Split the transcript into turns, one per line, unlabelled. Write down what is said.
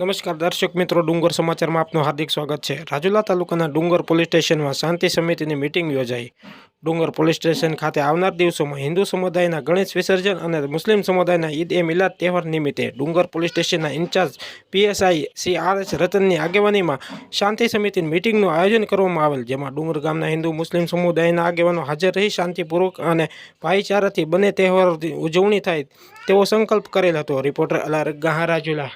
નમસ્કાર, દર્શક મિત્રો, ડુંગર સમાચારમાં આપનું હાર્દિક સ્વાગત છે. રાજુલા તાલુકાના ડુંગર પોલીસ સ્ટેશનમાં શાંતિ સમિતિની મિટિંગ યોજાઈ. ડુંગર પોલીસ સ્ટેશન ખાતે આવનાર દિવસોમાં હિન્દુ સમુદાયના ગણેશ વિસર્જન અને મુસ્લિમ સમુદાયના ઈદ એ મિલાદ તહેવાર નિમિત્તે ડુંગર પોલીસ સ્ટેશનના incharge PSI C R S રતનની આગેવાનીમાં શાંતિ સમિતિની મિટિંગનું આયોજન કરવામાં આવેલ, જેમાં ડુંગર ગામના હિન્દુ મુસ્લિમ સમુદાયના આગેવાનો હાજર રહી શાંતિપૂર્વક અને ભાઈચારાથી બંને તહેવારોની ઉજવણી થાય તેવો સંકલ્પ કરેલ હતો. રિપોર્ટર અલાર ગહા રાજુલા.